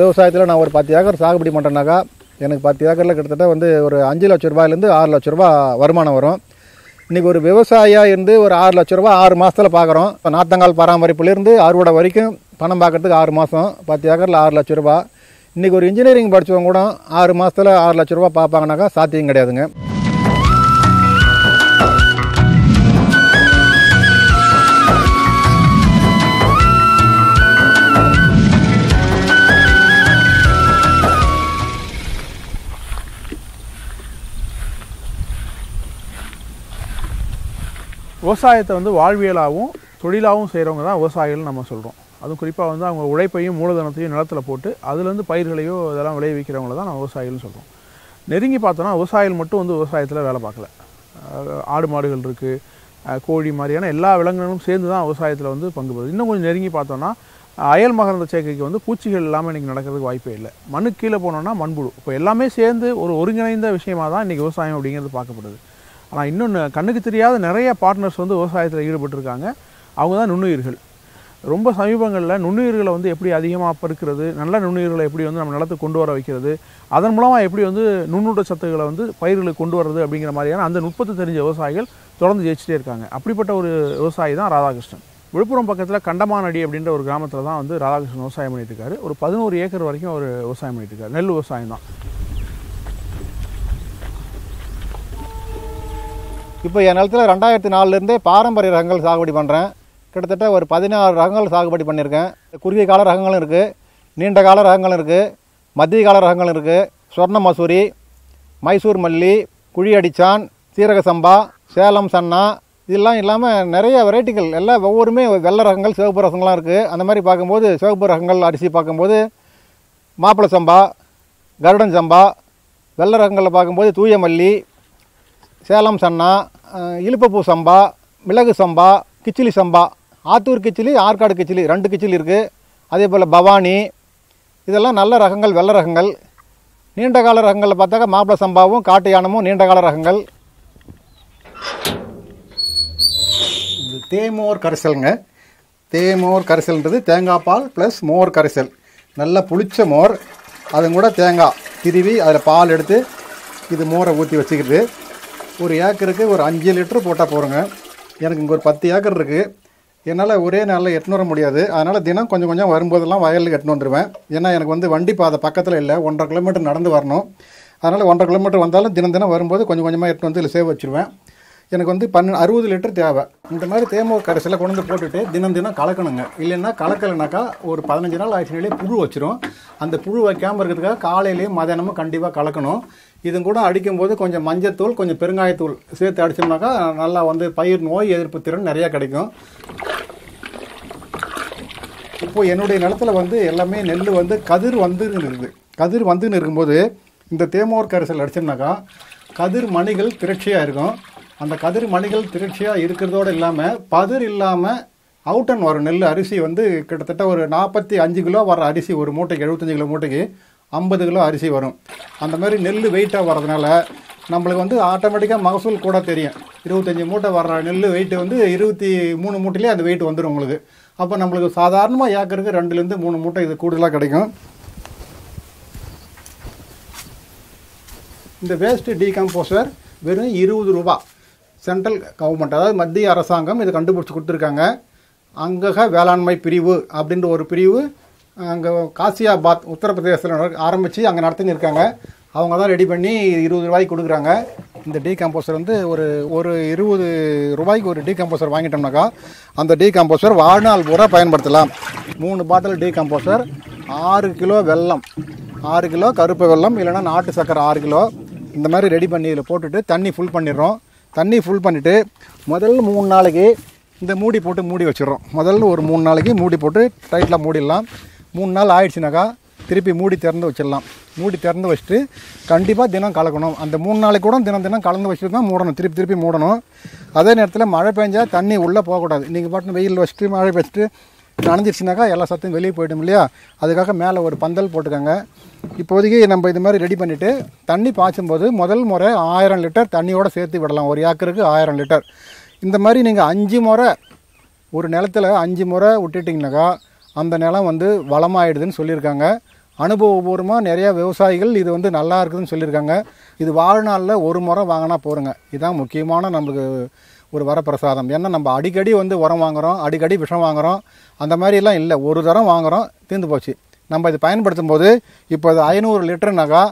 விவசாயத்தில் நான் ஒரு பத்து ஏக்கர் சாகுபடி பண்ணுறேன்னாக்கா எனக்கு பத்து ஏக்கரில் கிட்டத்தட்ட வந்து ஒரு அஞ்சு லட்ச ரூபாயிலேருந்து ஆறு லட்ச ரூபா வருமானம் வரும். இன்றைக்கி ஒரு விவசாயியாக இருந்து ஒரு ஆறு லட்ச ரூபா ஆறு மாதத்தில் பார்க்குறோம் இப்போ நாத்தங்கால் பராமரிப்புலேருந்து அறுவடை வரைக்கும் பணம் பார்க்கறதுக்கு ஆறு மாதம் பத்து ஏக்கரில் ஆறு லட்ச ரூபா. இன்றைக்கி ஒரு இன்ஜினியரிங் படித்தவங்க கூட ஆறு மாதத்தில் ஆறு லட்ச ரூபா பார்ப்பாங்கனாக்கா சாத்தியம் கிடையாதுங்க. விவசாயத்தை வந்து வாழ்வியலாகவும் தொழிலாகவும் செய்கிறவங்க தான் விவசாயிகள் நம்ம சொல்கிறோம் அதுவும் குறிப்பாக வந்து அவங்க உழைப்பையும் மூலதனத்தையும் நிலத்தில் போட்டு அதுலேருந்து பயிர்களையோ இதெல்லாம் விளைவிக்கிறவங்கள தான் நம்ம விவசாயிகள்னு சொல்கிறோம் நெருங்கி பார்த்தோன்னா விவசாயிகள் மட்டும் வந்து விவசாயத்தில் வேலை பார்க்கல. ஆடு மாடுகள் இருக்குது கோழி மாதிரியான எல்லா விலங்குகளும் சேர்ந்து தான் விவசாயத்தில் வந்து பங்கு பெறுது. இன்னும் கொஞ்சம் நெருங்கி பார்த்தோன்னா அயல் மகரந்த சேர்க்கைக்கு வந்து பூச்சிகள் இல்லாமல் இன்றைக்கி நடக்கிறதுக்கு வாய்ப்பே இல்லை. மண்ணுக்கு கீழே போனோன்னா மண்புழு. இப்போ எல்லாமே சேர்ந்து ஒரு ஒருங்கிணைந்த விஷயமாக தான் இன்றைக்கி விவசாயம் அப்படிங்கிறது பார்க்கப்படுது. ஆனால் இன்னொன்று கண்ணுக்கு தெரியாத நிறைய பார்ட்னர்ஸ் வந்து விவசாயத்தில் ஈடுபட்டிருக்காங்க. அவங்க தான் நுண்ணுயிர்கள். ரொம்ப சமீபங்களில் நுண்ணுயிர்களை வந்து எப்படி அதிகமாக பெருக்கிறது நல்ல நுண்ணுயிர்களை எப்படி வந்து நம்ம நிலத்துக்கு கொண்டு வர வைக்கிறது அதன் மூலமாக எப்படி வந்து நுண்ணூட்ட சத்துக்களை வந்து பயிர்களுக்கு கொண்டு வர்றது அப்படிங்கிற மாதிரியான அந்த நுட்பத்தை தெரிஞ்ச விவசாயிகள் தொடர்ந்து ஜெயிச்சிட்டே இருக்காங்க. அப்படிப்பட்ட ஒரு விவசாயி தான் ராதாகிருஷ்ணன். விழுப்புரம் பக்கத்தில் கண்டமானடி அப்படின்ற ஒரு கிராமத்தில் தான் வந்து ராதாகிருஷ்ணன் விவசாயம் பண்ணிட்டு இருக்காரு. ஒரு பதினோரு ஏக்கர் வரைக்கும் அவர் விவசாயம் பண்ணிட்டு இருக்காரு. நெல் விவசாயம் தான். இப்போ என் நிலத்தில் ரெண்டாயிரத்தி நாலுலேருந்தே பாரம்பரிய ரகங்கள் சாகுபடி பண்ணுறேன் கிட்டத்தட்ட ஒரு பதினாறு ரகங்கள் சாகுபடி பண்ணியிருக்கேன். குறுகிய கால ரகங்களும் இருக்குது நீண்ட கால ரகங்களும் இருக்குது மத்திய கால ரகங்களும் இருக்குது சொர்ண மசூரி மைசூர் மல்லி குழி அடிச்சான் சீரக சம்பா சேலம் சன்னா இதெல்லாம் இல்லாமல் நிறைய வெரைட்டிகள் எல்லாம் ஒவ்வொருமே வெள்ளை ரகங்கள் சிவப்பு ரகங்கள்லாம் இருக்குது அந்த மாதிரி பார்க்கும்போது சிவப்பு ரகங்கள் அரிசி பார்க்கும்போது மாப்பிள்ளை சம்பா கருடன் சம்பா வெள்ளை ரகங்களில் பார்க்கும்போது தூய மல்லி சேலம் சன்னா இழுப்பப்பூ இலுப்பப்பூ சம்பா மிளகு சம்பா கிச்சிலி சம்பா ஆத்தூர் கிச்சிலி ஆற்காடு கிச்சிலி ரெண்டு கிச்சிலி இருக்குது அதே போல் பவானி இதெல்லாம் நல்ல ரகங்கள் வெள்ளை ரகங்கள். நீண்ட கால ரகங்களில் பார்த்தாக்கா மாப்பிள சம்பாவும் காட்டு யானமும் நீண்ட கால ரகங்கள். இது தேமோர் கரைசலுங்க. தேமோர் கரைசல்ன்றது தேங்காய் பால் ப்ளஸ் மோர் கரைசல். நல்லா புளிச்ச மோர் அதுங்கூட தேங்காய் திருவி அதில் பால் எடுத்து இது மோரை ஊற்றி வச்சுக்கிட்டு ஒரு ஏக்கருக்கு ஒரு அஞ்சு லிட்ரு போட்டால் போகிறோங்க எனக்கு இங்கே ஒரு பத்து ஏக்கர் இருக்குது என்னால் ஒரே நாளில் எட்டுன்னு வர முடியாது. அதனால் தினம் கொஞ்சம் கொஞ்சம் வரும்போதெல்லாம் வயலுக்கு எட்டுன்னு வந்துடுவேன் ஏன்னா எனக்கு வந்து வண்டி பாதை பக்கத்தில் இல்லை. ஒன்றரை கிலோமீட்டர் நடந்து வரணும். அதனால் ஒன்றரை கிலோமீட்டர் வந்தாலும் தினம் தினம் வரும்போது கொஞ்சம் கொஞ்சமாக எட்டுன்னு வந்து இல்லை சேவ் வச்சுருவேன். எனக்கு வந்து பன்னெண்டு அறுபது லிட்டர் தேவை. இந்த மாதிரி தேமோ கடைசியில் கொண்டு வந்து போட்டுட்டு தினம் தினம் கலக்கணுங்க. இல்லைன்னா கலக்கலைனாக்கா ஒரு பதினஞ்சு நாள் ஆயிடுச்சுனாலே புழு வச்சிரும். அந்த புழு வைக்காமல் இருக்கிறதுக்காக காலையிலேயும் மதியானமும் கண்டிப்பாக கலக்கணும். இதும் கூட அடிக்கும்போது கொஞ்சம் மஞ்சத்தூள் கொஞ்சம் பெருங்காயத்தூள் சேர்த்து அடிச்சோம்னாக்கா நல்லா வந்து பயிர் நோய் எதிர்ப்பு திறன் நிறையா கிடைக்கும். இப்போது என்னுடைய நிலத்துல வந்து எல்லாமே நெல் வந்து கதிர் வந்து இருக்குது. கதிர் வந்துன்னு இருக்கும்போது இந்த தேமோர் கரைசல் அடிச்சோம்னாக்கா கதிர் மணிகள் திரட்சியாக இருக்கும். அந்த கதிர் மணிகள் திரட்சியாக இருக்கிறதோடு இல்லாமல் பதிர் இல்லாமல் அவுட்டன் வரும். நெல் அரிசி வந்து கிட்டத்தட்ட ஒரு நாற்பத்தி அஞ்சு கிலோ வர அரிசி ஒரு மூட்டைக்கு எழுபத்தஞ்சு கிலோ மூட்டைக்கு ஐம்பது கிலோ அரிசி வரும். அந்த மாதிரி நெல் வெயிட்டாக வர்றதுனால நம்மளுக்கு வந்து ஆட்டோமேட்டிக்காக மகசூல் கூட தெரியும். இருபத்தஞ்சி மூட்டை வர்ற நெல் வெயிட்டு வந்து இருபத்தி மூணு மூட்டையிலே அந்த வெயிட் வந்துடும் உங்களுக்கு. அப்போ நம்மளுக்கு சாதாரணமாக ஏக்கருக்கு ரெண்டுலேருந்து மூணு மூட்டை இது கூடுதலாக கிடைக்கும். இந்த வேஸ்ட்டு டீகம்போசர் வெறும் இருபது ரூபா. சென்ட்ரல் கவர்மெண்ட் அதாவது மத்திய அரசாங்கம் இதை கண்டுபிடிச்சி கொடுத்துருக்காங்க. அங்கக வேளாண்மை பிரிவு அப்படின்ற ஒரு பிரிவு அங்கே காசியாபாத் உத்தரப்பிரதேசத்தில் ஆரம்பித்து அங்கே நடத்தின்னு இருக்காங்க அவங்க தான் ரெடி பண்ணி இருபது ரூபாய்க்கு கொடுக்குறாங்க. இந்த டீகம்போசர் வந்து ஒரு ஒரு இருபது ரூபாய்க்கு ஒரு டீகம்போசர் வாங்கிட்டோம்னாக்கா அந்த டீகம்போசர் வாழ்நாள் பூரா பயன்படுத்தலாம். மூணு பாட்டில் டீகம்போசர் ஆறு கிலோ வெல்லம். ஆறு கிலோ கருப்பு வெல்லம் இல்லைன்னா நாட்டு சக்கரை ஆறு கிலோ. இந்த மாதிரி ரெடி பண்ணி இதில் போட்டுட்டு தண்ணி ஃபுல் பண்ணிடுறோம். தண்ணி ஃபுல் பண்ணிவிட்டு முதல்ல மூணு நாளைக்கு இந்த மூடி போட்டு மூடி வச்சிடுறோம். முதல்ல ஒரு மூணு நாளைக்கு மூடி போட்டு டைட்டில் மூடிடலாம். மூணு நாள் ஆயிடுச்சுனாக்கா திருப்பி மூடி திறந்து வச்சிடலாம். மூடி திறந்து வச்சுட்டு கண்டிப்பாக தினம் கலக்கணும். அந்த மூணு நாளைக்கு கூட தினம் தினம் கலந்து வச்சுட்டு தான் மூடணும். திருப்பி திருப்பி மூடணும். அதே நேரத்தில் மழை பெஞ்சால் தண்ணி உள்ளே போகக்கூடாது. நீங்கள் பாட்டு வெயில் வச்சுட்டு மழை பெஞ்சிட்டு நனைஞ்சிருச்சுனாக்கா எல்லா சத்தையும் வெளியே போயிடும் இல்லையா? அதுக்காக மேலே ஒரு பந்தல் போட்டுக்கோங்க. இப்போதைக்கு நம்ம இது மாதிரி ரெடி பண்ணிவிட்டு தண்ணி பாய்ச்சும்போது முதல் முறை ஆயிரம் லிட்டர் தண்ணியோடு சேர்த்து விடலாம். ஒரு ஏக்கருக்கு ஆயிரம் லிட்டர். இந்த மாதிரி நீங்கள் அஞ்சு முறை ஒரு நிலத்துல அஞ்சு முறை விட்டுட்டிங்கனாக்கா அந்த நிலம் வந்து வளமாயிடுதுன்னு சொல்லியிருக்காங்க. அனுபவபூர்வமாக நிறையா விவசாயிகள் இது வந்து நல்லா இருக்குதுன்னு சொல்லியிருக்காங்க. இது வாழ்நாளில் ஒரு முறை வாங்கினா போகிறோங்க இதுதான் முக்கியமான நம்மளுக்கு ஒரு வரப்பிரசாதம். ஏன்னா நம்ம அடிக்கடி வந்து உரம் வாங்குகிறோம் அடிக்கடி விஷம் வாங்குகிறோம் அந்த மாதிரிலாம் இல்லை. ஒரு தரம் வாங்குகிறோம் தீர்ந்து போச்சு. நம்ம இது பயன்படுத்தும் போது இப்போ இது ஐநூறு லிட்டருனாக்கா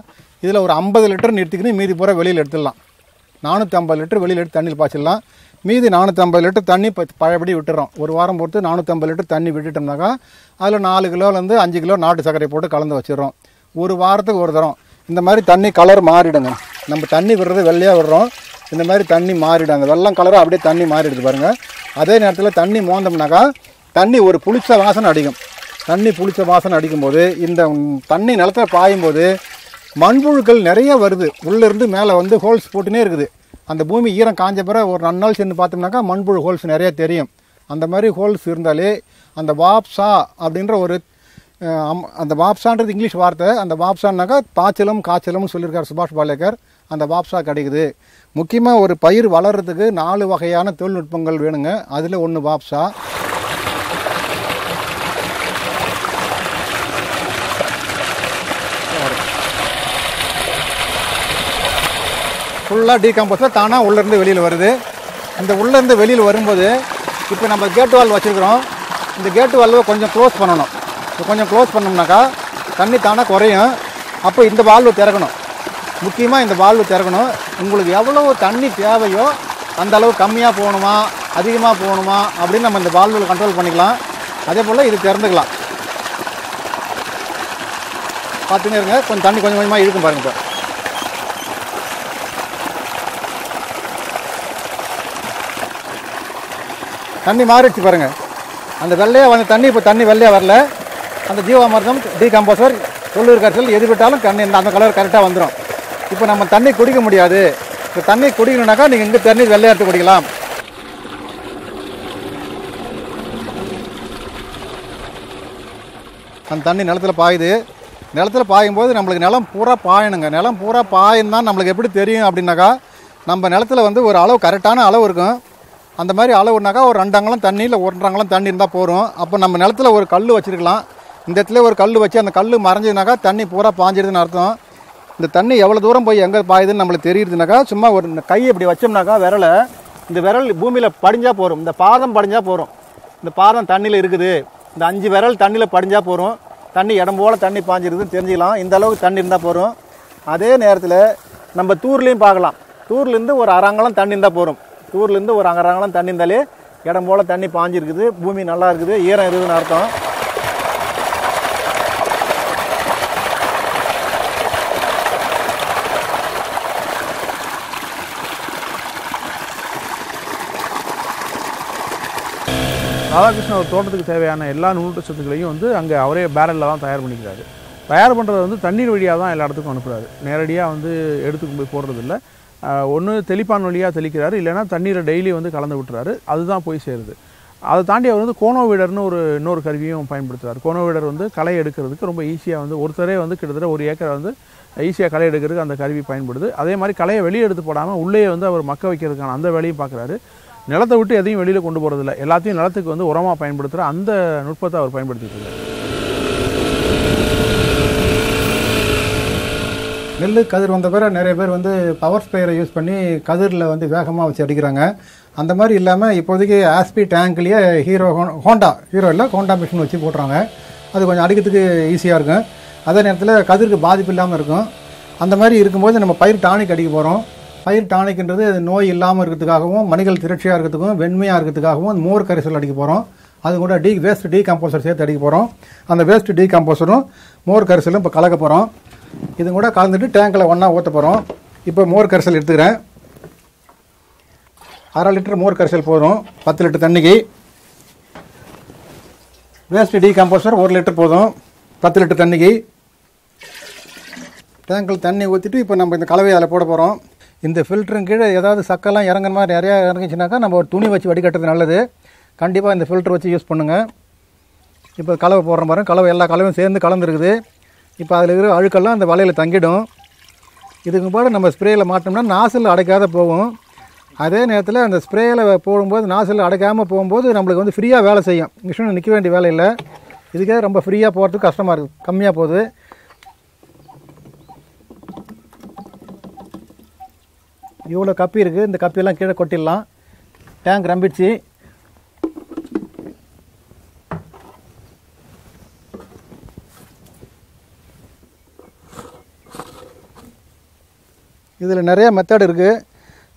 இதில் ஒரு ஐம்பது லிட்டர் நிறுத்திக்கின்னு மீதி பூரா வெளியில் எடுத்துடலாம். நானூற்றி ஐம்பது லிட்டர் வெளியில் எடுத்து தண்ணியில் பாய்ச்சிடலாம். மீதி நானூற்றி ஐம்பது லிட்டர் தண்ணி இப்போ பழையபடி விட்டுறோம். ஒரு வாரம் பொறுத்து நானூற்றி ஐம்பது லிட்டர் தண்ணி விட்டுட்டோம்னாக்கா அதில் நாலு கிலோலேருந்து அஞ்சு கிலோ நாட்டு சர்க்கரை போட்டு கலந்து வச்சிடறோம். ஒரு வாரத்துக்கு ஒரு தரம். இந்த மாதிரி தண்ணி கலர் மாறிடுங்க. நம்ம தண்ணி விடுறது வெள்ளையாக விடுறோம். இந்த மாதிரி தண்ணி மாறிடும் அந்த வெள்ளம் கலராக அப்படியே தண்ணி மாறிடுது பாருங்கள் அதே நேரத்தில் தண்ணி மோந்தோம்னாக்கா தண்ணி ஒரு புளிச்ச வாசனை அடிக்கும். தண்ணி புளிச்ச வாசனை அடிக்கும்போது இந்த தண்ணி நிலத்தில் பாயும்போது மண்புழுக்கள் நிறைய வருது. உள்ளேருந்து மேலே வந்து ஹோல்ஸ் போட்டுனே இருக்குது. அந்த பூமி ஈரம் காஞ்ச பிறகு ஒரு ரெண்டு நாள் சேர்ந்து பார்த்தோம்னாக்கா மண்புழு ஹோல்ஸ் நிறைய தெரியும். அந்த மாதிரி ஹோல்ஸ் இருந்தாலே அந்த வாப்ஸா அப்படின்ற ஒரு அம்- அந்த வாப்ஸான்றது இங்கிலீஷ் வார்த்தை. அந்த வாப்ஸான்னாக்கா பாய்ச்சலும் காய்ச்சலும்னு சொல்லியிருக்கார் சுபாஷ் பாலேகர். அந்த வாப்ஸா கிடைக்குது. முக்கியமாக ஒரு பயிர் வளர்கிறதுக்கு நாலு வகையான தொழில்நுட்பங்கள் வேணுங்க. அதில் ஒன்று வாப்ஸா ஃபுல்லாக டீகம்போஸாக தானாக உள்ளேருந்து வெளியில் வருது. இந்த உள்ளேருந்து வெளியில் வரும்போது இப்போ நம்ம கேட் வால் வச்சுருக்கிறோம். இந்த கேட்டு வால்வை கொஞ்சம் க்ளோஸ் பண்ணணும். இப்போ கொஞ்சம் க்ளோஸ் பண்ணோம்னாக்கா தண்ணி தானாக குறையும். அப்போ இந்த வால்வு திறக்கணும். முக்கியமாக இந்த வால்வு திறக்கணும். உங்களுக்கு எவ்வளோ தண்ணி தேவையோ அந்த அளவு கம்மியாக போகணுமா அதிகமாக போகணுமா அப்படின்னு நம்ம இந்த வால்வில் கண்ட்ரோல் பண்ணிக்கலாம். அதே போல் இது திறந்துக்கலாம். பார்த்துன்னு இருங்க. கொஞ்சம் தண்ணி கொஞ்சம் கொஞ்சமாக இழுக்கும் பாருங்க இப்போ. தண்ணி மாறிடுச்சு பாருங்கள் அந்த வெள்ளையாக வந்த தண்ணி இப்போ தண்ணி வெள்ளையாக வரல. அந்த ஜீவாமிர்தம் டீகம்போசர் கம்போசர் கரைசல் எது விட்டாலும் தண்ணி இந்த அந்த கலர் கரெக்டாக வந்துடும் இப்போ நம்ம தண்ணி குடிக்க முடியாது. இப்போ தண்ணி குடிக்கணுனாக்கா நீங்கள் இங்கே தண்ணி வெள்ளையா எடுத்து குடிக்கலாம். அந்த தண்ணி நிலத்துல பாயுது. நிலத்துல பாயும்போது நம்மளுக்கு நிலம் பூரா பாயணுங்க. நிலம் பூரா பாயின்னு நம்மளுக்கு எப்படி தெரியும் அப்படின்னாக்கா நம்ம நிலத்துல வந்து ஒரு அளவு கரெக்டான அளவு இருக்கும். அந்த மாதிரி அளவுனாக்கா ஒரு ரெண்டாங்களம் தண்ணி இல்லை ஒன்றரை தண்ணி இருந்தால் போதும். அப்போ நம்ம நிலத்துல ஒரு கல் வச்சுருக்கலாம். இந்த இடத்துல ஒரு கல் வச்சு அந்த கல் மறைஞ்சதுனாக்கா தண்ணி பூரா பாஞ்சிடுதுன்னு அர்த்தம். இந்த தண்ணி எவ்வளோ தூரம் போய் எங்கே பாயுதுன்னு நம்மளுக்கு தெரியுதுனாக்கா சும்மா ஒரு கையை இப்படி வச்சோம்னாக்கா விரலை இந்த விரல் பூமியில் படிஞ்சால் போகிறோம் இந்த பாதம் படிஞ்சால் போகிறோம் இந்த பாதம் தண்ணியில் இருக்குது. இந்த அஞ்சு விரல் தண்ணியில் படிஞ்சால் போகிறோம் தண்ணி இடம் போல் தண்ணி பாஞ்சிருக்குதுன்னு தெரிஞ்சுக்கலாம். இந்த அளவுக்கு தண்ணி இருந்தால் போகிறோம் அதே நேரத்தில் நம்ம தூர்லேயும் பார்க்கலாம். தூர்லேருந்து ஒரு அறாங்கலம் தண்ணி இருந்தால் போகிறோம் தூர்லேருந்து ஒரு அரங்கலம் தண்ணி இருந்தாலே இடம் போல் தண்ணி பாஞ்சிருக்குது. பூமி நல்லா இருக்குது. ஈரம் இருக்குதுன்னு அர்த்தம். ராதாகிருஷ்ணன் ஒரு தோட்டத்துக்கு தேவையான எல்லா நூட்டச்சத்துக்களையும் வந்து அங்கே அவரே பேரலில் தான் தயார் பண்ணிக்கிறாரு. தயார் பண்ணுறது வந்து தண்ணீர் வழியாக தான் எல்லா இடத்துக்கும் அனுப்புகிறாரு நேரடியாக வந்து எடுத்துக்கு போய் போடுறது இல்லை. ஒன்று தெளிப்பான் வழியாக தெளிக்கிறாரு. இல்லைன்னா தண்ணீரை டெய்லி வந்து கலந்து விட்டுறாரு. அதுதான் போய் சேருது. அதை தாண்டி அவர் வந்து கோனோவீடர்னு ஒரு இன்னொரு கருவியும் பயன்படுத்துகிறார் கோனோவீடர் வந்து களை எடுக்கிறதுக்கு ரொம்ப ஈஸியாக வந்து ஒருத்தரே வந்து கிட்டத்தட்ட ஒரு ஏக்கரை வந்து ஈஸியாக களை எடுக்கிறதுக்கு அந்த கருவி பயன்படுது. அதே மாதிரி களையை வெளியே எடுத்து போடாமல் உள்ளே வந்து அவர் மக்க வைக்கிறதுக்கான அந்த வேலையும் பார்க்குறாரு நிலத்தை விட்டு எதையும் வெளியில் கொண்டு போகிறதில்ல எல்லாத்தையும் நிலத்துக்கு வந்து உரமாக பயன்படுத்துகிற அந்த நுட்பத்தை அவர் பயன்படுத்திட்டு இருக்காரு. நெல் கதிர் வந்த பிறகு நிறைய பேர் வந்து பவர் ஸ்ப்ரேயரை யூஸ் பண்ணி கதிரில் வந்து வேகமாக வச்சு அடிக்கிறாங்க. அந்த மாதிரி இல்லாமல் இப்போதைக்கு ஆஸ்பி டேங்க்லேயே ஹீரோ ஹோண்டா ஹீரோ இல்லை ஹோண்டா மிஷின் வச்சு போட்டுறாங்க. அது கொஞ்சம் அடிக்கிறதுக்கு ஈஸியாக இருக்கும். அதே நேரத்தில் கதிருக்கு பாதிப்பு இல்லாமல் இருக்கும். அந்த மாதிரி இருக்கும்போது நம்ம பயிர் டானிக் அடிக்க போகிறோம் பயிர் டானிக்ன்றது அது நோய் இல்லாமல் இருக்கிறதுக்காகவும் மணிகள் திரட்சியாக இருக்கிறதுக்கும் வெண்மையாக இருக்கிறதுக்காகவும் மோர் கரைசல் அடிக்க போகிறோம் அது கூட டீ வேஸ்ட் டீ கம்போசர் சேர்த்து அடிக்க போகிறோம் அந்த வேஸ்ட் டீ கம்போசரும் மோர் கரைசலும் இப்போ கலக்க போகிறோம் இது கூட கலந்துட்டு டேங்கில் ஒன்றா ஊற்ற போகிறோம் இப்போ மோர் கரைசல் எடுத்துக்கிறேன். அரை லிட்டர் மோர் கரைசல் போதும். பத்து லிட்டர் தண்ணிக்கு. வேஸ்ட் டீ கம்போசர் ஒரு லிட்டர் போதும். பத்து லிட்டர் தண்ணிக்கு. டேங்கில் தண்ணி ஊற்றிட்டு இப்போ நம்ம இந்த கலவையை அதில் போட போகிறோம் இந்த ஃபில்டரும் கீழே ஏதாவது சக்கெல்லாம் இறங்குற மாதிரி நிறையா இறங்குச்சுனாக்கா நம்ம ஒரு துணி வச்சு வடிகட்டுறது நல்லது. கண்டிப்பாக இந்த ஃபில்டர் வச்சு யூஸ் பண்ணுங்கள் இப்போ கலவை போடுற மாதிரி கலவை எல்லா கலவையும் சேர்ந்து கலந்துருக்குது. இப்போ அதில் இருக்கிற அழுக்கெல்லாம் அந்த வலையில் தங்கிடும். இதுக்கு பாடு நம்ம ஸ்ப்ரேயில் மாட்டோம்னா நாசில் அடைக்காத போகும். அதே நேரத்தில் அந்த ஸ்ப்ரேயில் போடும்போது நாசில் அடைக்காமல் போகும்போது நம்மளுக்கு வந்து ஃப்ரீயாக வேலை செய்யும். மிஷின் நிற்க வேண்டிய வேலை இல்லை. இதுக்கே ரொம்ப ஃப்ரீயாக போகிறதுக்கு கஷ்டமாக இருக்குது கம்மியாக போகுது. இவ்வளோ கப்பி இருக்குது இந்த கப்பியெல்லாம் கீழே கொட்டிடலாம். டேங்க் ரம்பிடுச்சு இதில் நிறைய மெத்தட் இருக்குது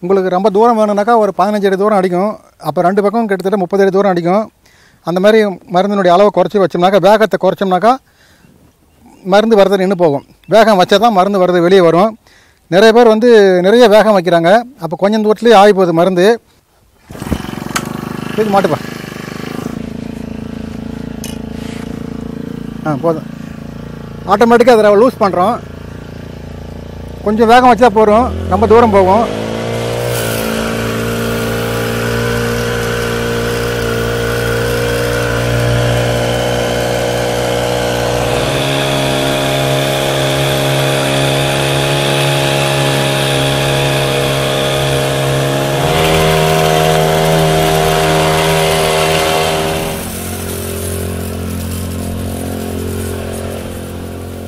உங்களுக்கு ரொம்ப தூரம் வேணும்னாக்கா ஒரு பதினஞ்சு அடி தூரம் அடிக்கும். அப்போ ரெண்டு பக்கம் கிட்டத்தட்ட முப்பது அடி தூரம் அடிக்கும். அந்த மாதிரி மருந்தினுடைய அளவை குறைச்சி வச்சோம்னாக்கா வேகத்தை குறைச்சோம்னாக்கா மருந்து வரது நின்று போகும். வேகம் வச்சா தான் மருந்து வரது வெளியே வரும். நிறைய பேர் வந்து நிறைய வேகம் வைக்கிறாங்க. அப்போ கொஞ்சம் தூரத்துலேயே ஆகி போகுது மருந்து. தூக்கி மாட்டுப்பா. ஆ போதும். ஆட்டோமேட்டிக்காக அதில் லூஸ் பண்ணுறோம் கொஞ்சம் வேகம் வச்சா போகிறோம் ரொம்ப தூரம் போகும்.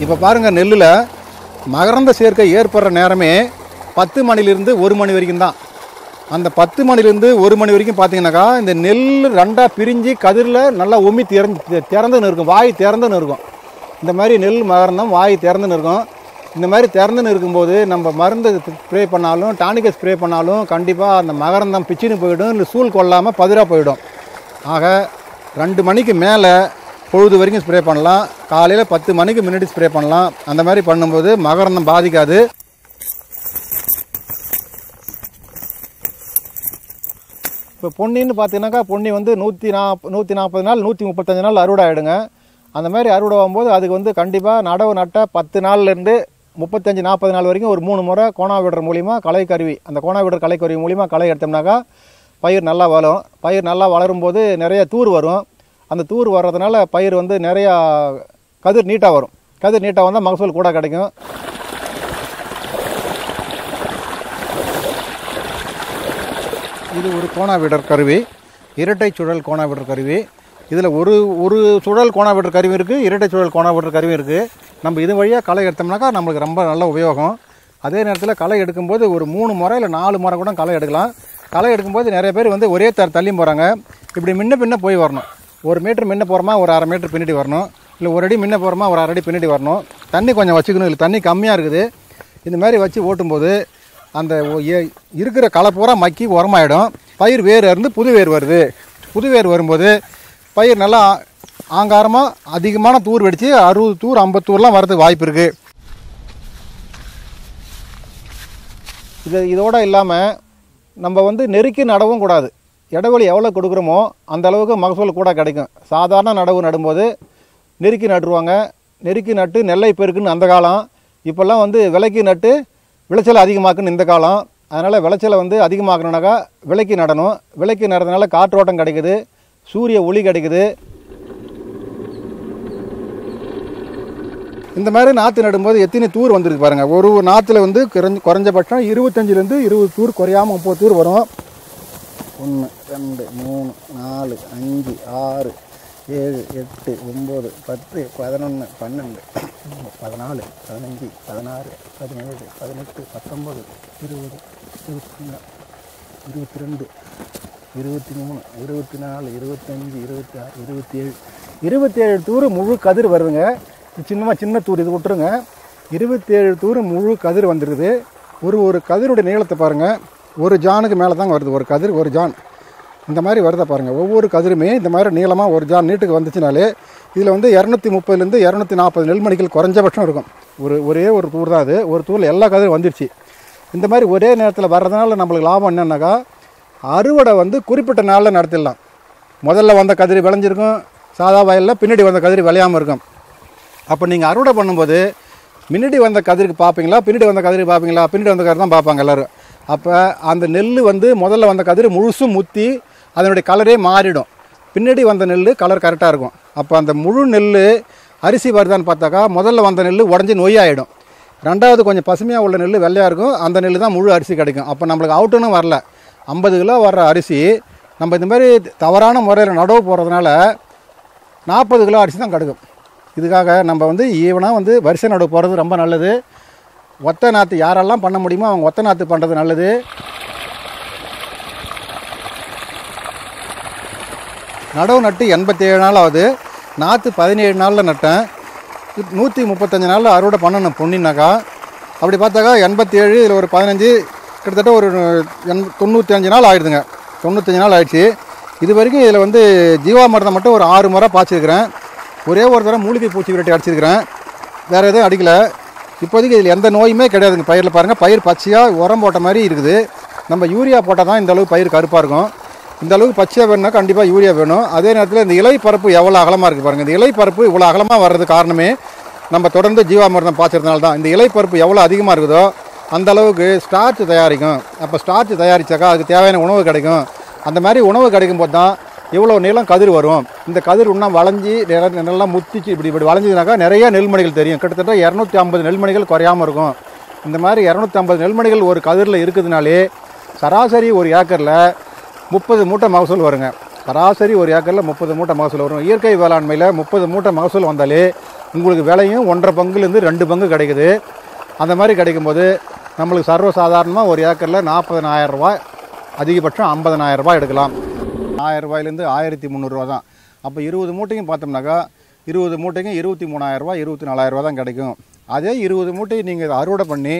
இப்போ பாருங்கள் நெல்லில் மகரந்த சேர்க்கை ஏற்படுற நேரமே பத்து மணிலிருந்து ஒரு மணி வரைக்கும் தான். அந்த பத்து மணிலேருந்து ஒரு மணி வரைக்கும் பார்த்தீங்கன்னாக்கா இந்த நெல் ரெண்டாக பிரிஞ்சு கதிரில் நல்லா உமி திறந்து திறந்துன்னு இருக்கும். வாய் திறந்துன்னு இருக்கும். இந்த மாதிரி நெல் மகரந்தம் வாய் திறந்துன்னு இருக்கும். இந்த மாதிரி திறந்துன்னு இருக்கும்போது நம்ம மருந்து ஸ்ப்ரே பண்ணாலும் டானிக்கை ஸ்ப்ரே பண்ணாலும் கண்டிப்பாக அந்த மகரந்தம் பிச்சுன்னு போயிடும் இல்லை சூழ் கொள்ளாமல் பதிராக போயிடும். ஆக ரெண்டு மணிக்கு மேலே பொழுது வரைக்கும் ஸ்ப்ரே பண்ணலாம். காலையில் பத்து மணிக்கு முன்னாடி ஸ்ப்ரே பண்ணலாம். அந்த மாதிரி பண்ணும்போது மகரந்தம் பாதிக்காது. இப்போ பொன்னின்னு பார்த்தீங்கன்னாக்கா பொன்னி வந்து நூற்றி நாப் நூற்றி நாற்பது நாள் நூற்றி முப்பத்தஞ்சு நாள் அறுவடை ஆகிடுங்க அந்த மாதிரி அறுவடை ஆகும்போது அதுக்கு வந்து கண்டிப்பாக நடவு நட்ட பத்து நாள்லேருந்து முப்பத்தஞ்சு நாற்பது நாள் வரைக்கும் ஒரு மூணு முறை கோணா விடுற மூலிமா களை கருவி அந்த கோணா விடுற களை கருவி மூலிமா களை எடுத்தோம்னாக்கா பயிர் நல்லா வளரும். பயிர் நல்லா வளரும்போது நிறைய தூர் வரும். அந்த தூர் வர்றதுனால பயிர் வந்து நிறையா கதிர் நீட்டாக வரும். கதிர் நீட்டாக வந்தால் மகசூல் கூட கிடைக்கும். இது ஒரு கோணாவிடர் கருவி. இரட்டை சுழல் கோணாவிடர் கருவி. இதில் ஒரு ஒரு சுழல் கோணாவிடர் கருவி இருக்குது இரட்டை சுழல் கோணாவிடர் கருவி இருக்குது நம்ம இது வழியாக களை எடுத்தோம்னாக்கா நம்மளுக்கு ரொம்ப நல்ல உபயோகம். அதே நேரத்தில் களை எடுக்கும்போது ஒரு மூணு முறை இல்லை நாலு முறை கூட களை எடுக்கலாம். களை எடுக்கும்போது நிறைய பேர் வந்து ஒரே தர தள்ளியும் போகிறாங்க இப்படி முன்ன பின்ன போய் வரணும். ஒரு மீட்டர் முன்ன போகிறோமா ஒரு அரை மீட்டர் பின்னாடி வரணும். இல்லை ஒரு அடி முன்ன போகிறோமா ஒரு அரை அடி பின்னாடி வரணும். தண்ணி கொஞ்சம் வச்சுக்கணும். இல்லை தண்ணி கம்மியாக இருக்குது. இந்த மாதிரி வச்சு ஓட்டும்போது அந்த ஒ- இருக்கிற களை பூரா மக்கி உரமாயிடும். பயிர் வேர் இருந்து புது வேர் வருது. புது வேர் வரும்போது பயிர் நல்லா ஆங்காரமாக அதிகமான தூர் வெடித்து அறுபது தூர் ஐம்பது தூர்லாம் வரதுக்கு வாய்ப்பு இருக்குது இது இதோட இல்லாமல் நம்ம வந்து நெருக்கி நடவும் கூடாது. இடைவெளி எவ்வளோ கொடுக்குறோமோ அந்த அளவுக்கு மகசூல் கூட கிடைக்கும். சாதாரண நடவு நடும்போது நெருக்கி நட்டுருவாங்க. நெருக்கி நட்டு நெல்லை பெருக்குன்னு அந்த காலம். இப்போல்லாம் வந்து விலைக்கு நட்டு விளைச்சல் அதிகமாக்குன்னு இந்த காலம். அதனால் விளைச்சலை வந்து அதிகமாக்கணுனாக்கா விலைக்கு நடணும். விலைக்கு நடுறதுனால காற்றோட்டம் கிடைக்குது. சூரிய ஒளி கிடைக்குது. இந்த மாதிரி நாற்று நடும்போது எத்தனை தூர் வந்துருக்கு பாருங்கள் ஒரு ஒரு நாற்றுல வந்து குறைஞ்ச குறைஞ்சபட்சம் இருபத்தஞ்சிலேருந்து இருபது தூர் குறையாமல் முப்பது தூர் வரும். ஒன்று ரெண்டு மூணு நாலு அஞ்சு ஆறு ஏழு எட்டு ஒம்பது பத்து பதினொன்று பன்னெண்டு. பதினாலு பதினஞ்சு பதினாறு பதினேழு பதினெட்டு பத்தொம்பது இருபது இருபத்தொன்று இருபத்தி ரெண்டு இருபத்தி மூணு இருபத்தி நாலு இருபத்தஞ்சி இருபத்தி ஆறு இருபத்தி ஏழு இருபத்தேழு தூர் முழு கதிர் வருதுங்க. சின்னமாக சின்ன தூர் இது விட்டுருங்க. இருபத்தேழு தூர் முழு கதிர் வந்துடுது ஒரு ஒரு கதிருடைய நீளத்தை பாருங்கள் ஒரு ஜானுக்கு மேலே தான் வருது ஒரு கதிர் ஒரு ஜான். இந்த மாதிரி வருதை பாருங்கள் ஒவ்வொரு கதிருமே இந்த மாதிரி நீளமாக ஒரு ஜான் நீட்டுக்கு வந்துச்சுனாலே இதில் வந்து இரநூத்தி முப்பதுலேருந்து இரநூத்தி நாற்பது நெல்மணிகள் குறைஞ்சபட்சம் இருக்கும். ஒரு ஒரே ஒரு தூர் தான் அது ஒரு தூரில் எல்லா கதிரும் வந்துருச்சு. இந்த மாதிரி ஒரே நேரத்தில் வர்றதுனால நம்மளுக்கு லாபம் என்னென்னாக்கா அறுவடை வந்து குறிப்பிட்ட நாளில் நடத்திடலாம். முதல்ல வந்த கதிரி விளைஞ்சிருக்கும் சாதா வயலில் பின்னாடி வந்த கதிரி விளையாமல் இருக்கும். அப்போ நீங்கள் அறுவடை பண்ணும்போது முன்னாடி வந்த கதிரிக்கு பார்ப்பீங்களா பின்னாடி வந்த கதிரி பார்ப்பீங்களா பின்னாடி வந்த கதிர் தான் பார்ப்பாங்க எல்லோரும். அப்போ அந்த நெல் வந்து முதல்ல வந்த கதிர் முழுசும் முத்தி அதனுடைய கலரே மாறிடும். பின்னாடி வந்த நெல் கலர் கரெக்டாக இருக்கும். அப்போ அந்த முழு நெல் அரிசி வருதான்னு பார்த்தாக்கா முதல்ல வந்த நெல் உடஞ்சி நொய்யாயிடும் ரெண்டாவது கொஞ்சம் பசுமையாக உள்ள நெல் வெள்ளையாக இருக்கும். அந்த நெல் தான் முழு அரிசி கிடைக்கும். அப்போ நம்மளுக்கு அவுட்டுன்னு வரல. ஐம்பது கிலோ வர்ற அரிசி நம்ம இந்த மாதிரி தவறான முறையில் நடவு போகிறதுனால நாற்பது கிலோ அரிசி தான் கிடைக்கும். இதுக்காக நம்ம வந்து ஈவனாக வந்து வரிசை நடவு போகிறது ரொம்ப நல்லது. ஒத்த நாற்று யாரெல்லாம் பண்ண முடியுமோ அவங்க ஒத்த நாற்று பண்ணுறது நல்லது. நடவு நட்டு எண்பத்தேழு நாள் ஆகுது. நாற்று பதினேழு நாளில் நட்டேன். நூற்றி முப்பத்தஞ்சு நாளில் அறுவடை பண்ணணும் பொன்னினாக்கா அப்படி பார்த்தாக்கா எண்பத்தேழு இதில் ஒரு பதினஞ்சு கிட்டத்தட்ட ஒரு எண் தொண்ணூற்றி அஞ்சு நாள் ஆயிடுதுங்க. தொண்ணூத்தஞ்சு நாள் ஆயிடுச்சு. இது வரைக்கும் இதில் வந்து ஜீவாமிர்தம் மட்டும் ஒரு ஆறு முறை பாய்ச்சிருக்கிறேன். ஒரே ஒரு தடவை மூலிகை பூச்சி விரட்டி அடிச்சிருக்கிறேன். வேறு எதுவும் அடிக்கலை. இப்போதைக்கு இதில் எந்த நோயுமே கிடையாதுங்க. பயிரில் பாருங்கள் பயிர் பச்சையாக உரம் போட்ட மாதிரி இருக்குது. நம்ம யூரியா போட்டால் தான் இந்த அளவுக்கு பயிர் கருப்பாக இருக்கும். இந்த அளவுக்கு பச்சையாக வேணும்னா கண்டிப்பாக யூரியா வேணும். அதே நேரத்தில் இந்த இலை பரப்பு எவ்வளோ அகலமாக இருக்குது பாருங்கள் இந்த இலை பரப்பு இவ்வளோ அகலமாக வர்றது காரணமே நம்ம தொடர்ந்து ஜீவாமிர்தம் பாய்ச்சறதுனால தான். இந்த இலை பரப்பு எவ்வளோ அதிகமாக இருக்குதோ அந்த அளவுக்கு ஸ்டார்ச் தயாரிக்கும். அப்போ ஸ்டார்ச் தயாரித்தாக்கா அதுக்கு தேவையான உணவு கிடைக்கும். அந்த மாதிரி உணவு கிடைக்கும் போது தான் இவ்வளோ நீளம் கதிர் வரும்? இந்த கதிர் இன்னும் வளைஞ்சி நில- நல்லா முத்திச்சு இப்படி இப்படி வளைஞ்சதுனாக்கா நிறைய நெல்மணிகள் தெரியும். கிட்டத்தட்ட இரநூத்தி ஐம்பது நெல்மணிகள் குறையாமல் இருக்கும். இந்த மாதிரி இரநூத்தி ஐம்பது நெல்மணிகள் ஒரு கதிரில் இருக்குதுனாலே சராசரி ஒரு ஏக்கரில் முப்பது மூட்டை மகசூல் வருங்க. சராசரி ஒரு ஏக்கரில் முப்பது மூட்டை மகசூல் வரும். இயற்கை வேளாண்மையில் முப்பது மூட்டை மகசூல் வந்தாலே உங்களுக்கு விலையும் ஒன்றரை பங்குலேருந்து ரெண்டு பங்கு கிடைக்குது. அந்த மாதிரி கிடைக்கும்போது நம்மளுக்கு சர்வசாதாரணமாக ஒரு ஏக்கரில் நாற்பதனாயிரம் ரூபாய் அதிகபட்சம் ஐம்பதனாயிரம் ரூபாய் எடுக்கலாம். ஆயிரம் ரூபாயிலேருந்து ஆயிரத்தி முந்நூறுரூவா தான். அப்போ இருபது மூட்டையும் பார்த்தோம்னாக்கா இருபது மூட்டைக்கும் இருபத்தி மூணாயிரரூவா இருபத்தி நாலாயிரம் தான் கிடைக்கும். அதே இருபது மூட்டையை நீங்கள் அறுவடை பண்ணி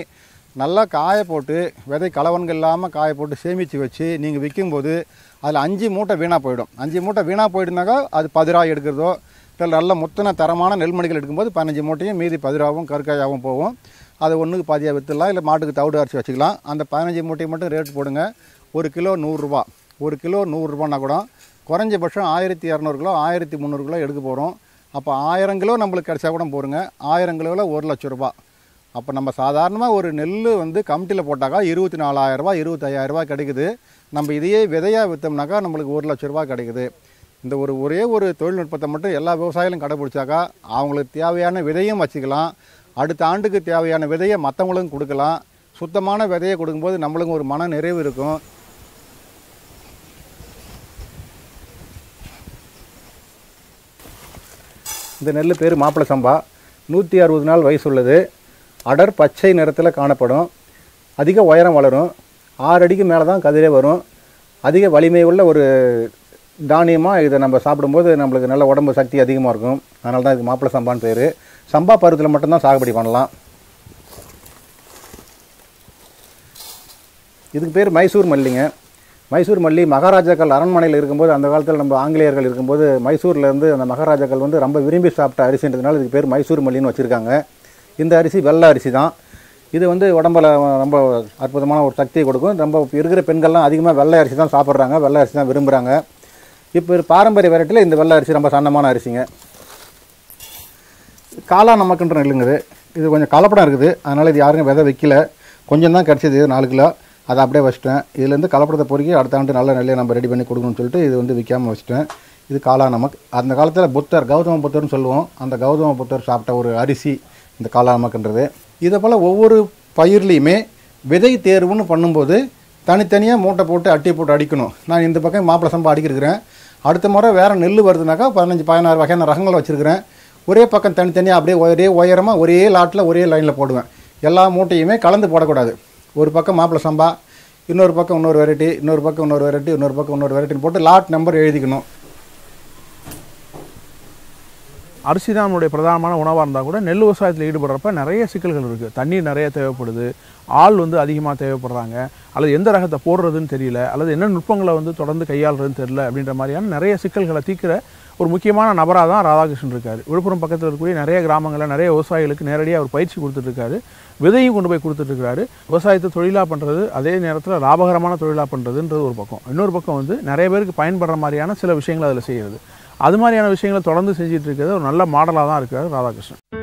நல்லா காய போட்டு விதை கலவன்கள் இல்லாமல் காய போட்டு சேமித்து வச்சு நீங்கள் விற்கும்போது அதில் அஞ்சு மூட்டை வீணாக போயிடும். அஞ்சு மூட்டை வீணாக போயிடுனாக்கா அது பதிராக எடுக்கிறதோ இல்லை நல்ல முத்தன தரமான நெல்மணிகள் எடுக்கும்போது பதினஞ்சு மூட்டையும் மீதி பதிராகவும் கற்காயாகவும் போகும். அது ஒன்றுக்கு பாதியாக விற்றுலாம் இல்லை மாட்டுக்கு தவிடு அரைச்சி வச்சுக்கலாம். அந்த பதினஞ்சு மூட்டையை மட்டும் ரேட் போடுங்க. ஒரு கிலோ நூறுரூவா. ஒரு கிலோ நூறுரூபான்னா கூட குறைஞ்சபட்சம் ஆயிரத்தி இரநூறு கிலோ ஆயிரத்தி முந்நூறு கிலோ எடுக்க போகிறோம் அப்போ ஆயிரம் கிலோ நம்மளுக்கு கிடைச்சா கூட போருங்க. ஆயிரம் கிலோவில் ஒரு லட்ச ரூபா. அப்போ நம்ம சாதாரணமாக ஒரு நெல் வந்து கமிட்டியில் போட்டாக்கா இருபத்தி நாலாயிரரூபா இருபத்தையாயிரரூபா கிடைக்குது. நம்ம இதையே விதையாக விற்றோம்னாக்கா நம்மளுக்கு ஒரு லட்ச ரூபா கிடைக்குது. இந்த ஒரு ஒரே ஒரு தொழில்நுட்பத்தை மட்டும் எல்லா விவசாயிகளும் கடைபிடிச்சாக்கா அவங்களுக்கு தேவையான விதையும் வச்சுக்கலாம். அடுத்த ஆண்டுக்கு தேவையான விதையை மற்றவங்களுக்கும் கொடுக்கலாம். சுத்தமான விதையை கொடுக்கும்போது நம்மளுக்கும் ஒரு மன நிறைவு இருக்கும். இந்த நெல் பேர் மாப்பிளை சம்பா. நூற்றி அறுபது நாள் வயசு உள்ளது. அடர் பச்சை நிறத்தில் காணப்படும். அதிக உயரம் வளரும். ஆறு அடிக்கு மேலே தான் கதிரே வரும். அதிக வலிமை உள்ள ஒரு தானியமாக இதை நம்ம சாப்பிடும்போது நம்மளுக்கு நல்ல உடம்பு சக்தி அதிகமாக இருக்கும். அதனால தான் இதுக்கு மாப்பிள சம்பான்னு பேர். சம்பா பருவத்தில் மட்டும்தான் சாகுபடி பண்ணலாம். இதுக்கு பேர் மைசூர் மல்லிங்க. மைசூர் மல்லி மகாராஜாக்கள் அரண்மனையில் இருக்கும்போது அந்த காலத்தில் நம்ம ஆங்கிலேயர்கள் இருக்கும்போது மைசூர்லேருந்து அந்த மகாராஜாக்கள் வந்து ரொம்ப விரும்பி சாப்பிட்ட அரிசின்றதுனால இதுக்கு பேர் மைசூர் மல்லின்னு வச்சுருக்காங்க. இந்த அரிசி வெள்ளை அரிசி தான். இது வந்து உடம்பில் ரொம்ப அற்புதமான ஒரு சக்தியை கொடுக்கும். ரொம்ப இருக்கிற பெண்கள்லாம் அதிகமாக வெள்ளை அரிசி தான் சாப்பிட்றாங்க. வெள்ளை அரிசி தான் விரும்புகிறாங்க இப்போ பாரம்பரிய வெரைட்டியில் இந்த வெள்ளை அரிசி ரொம்ப சன்னமான அரிசிங்க. காலா நமக்குன்ற நெல்லுங்குது இது. கொஞ்சம் கலப்படம் இருக்குது. அதனால் இது யாருக்கும் விதை வைக்கல. கொஞ்சம் தான் கிடச்சிது நாலு கிலோ. அதை அப்படியே வச்சிட்டேன். இதுலேருந்து கலப்படத்தை பொறுக்கி அடுத்த ஆண்டு நல்ல நெல்லை நம்ம ரெடி பண்ணி கொடுக்கணும்னு சொல்லிட்டு இது வந்து விற்காமல் வச்சிட்டேன். இது காளாநமக் அந்த காலத்தில் புத்தர் கௌதம புத்தர்னு சொல்லுவோம். அந்த கௌதம புத்தர் சாப்பிட்ட ஒரு அரிசி இந்த காளா நமக்குன்றது இதை போல் ஒவ்வொரு பயிர்லேயுமே விதை தேர்வுன்னு பண்ணும்போது தனித்தனியாக மூட்டை போட்டு அட்டி போட்டு அடிக்கணும். நான் இந்த பக்கம் மாப்பிள சம்பா அடிக்கிருக்கிறேன். அடுத்த முறை வேறு நெல் வருதுனாக்கா பதினஞ்சு பதினாறு வகையான ரகங்கள் வச்சுருக்கிறேன். ஒரே பக்கம் தனித்தனியாக அப்படியே ஒரே உயரமாக ஒரே லாட்டில் ஒரே லைனில் போடுவேன். எல்லா மூட்டையுமே கலந்து போடக்கூடாது. ஒரு பக்கம் மாப்பிளை சம்பா இன்னொரு பக்கம் இன்னொரு வெரைட்டி இன்னொரு பக்கம் இன்னொரு வெரைட்டி இன்னொரு பக்கம் இன்னொரு வெரைட்டின்னு போட்டு லாட் நம்பர் எழுதிக்கணும். அரிசி தான் நம்மளுடைய பிரதானமான உணவாக இருந்தால் கூட நெல் விவசாயத்தில் ஈடுபடுறப்ப நிறைய சிக்கல்கள் இருக்குது தண்ணீர் நிறைய தேவைப்படுது. ஆள் வந்து அதிகமாக தேவைப்படுறாங்க. அல்லது எந்த ரகத்தை போடுறதுன்னு தெரியல. அல்லது என்ன நுட்பங்களை வந்து தொடர்ந்து கையாளுறதுன்னு தெரியல அப்படின்ற மாதிரியான நிறைய சிக்கல்களை தீர்க்கிற ஒரு முக்கியமான நபராக தான் ராதாகிருஷ்ணன் இருக்கார். விழுப்புரம் பக்கத்தில் இருக்கக்கூடிய நிறைய கிராமங்களில் நிறைய விவசாயிகளுக்கு நேரடியாக அவர் பயிற்சி கொடுத்துட்ருக்காரு விதையும் கொண்டு போய் கொடுத்துட்ருக்கிறாரு விவசாயத்தை தொழிலாக பண்ணுறது அதே நேரத்தில் லாபகரமான தொழிலாக பண்ணுறதுன்றது ஒரு பக்கம். இன்னொரு பக்கம் வந்து நிறைய பேருக்கு பயன்படுற மாதிரியான சில விஷயங்களை அதில் செய்கிறது அது மாதிரியான விஷயங்களை தொடர்ந்து செஞ்சுட்டு இருக்கிறது ஒரு நல்ல மாடலாக தான் இருக்கார் ராதாகிருஷ்ணன்.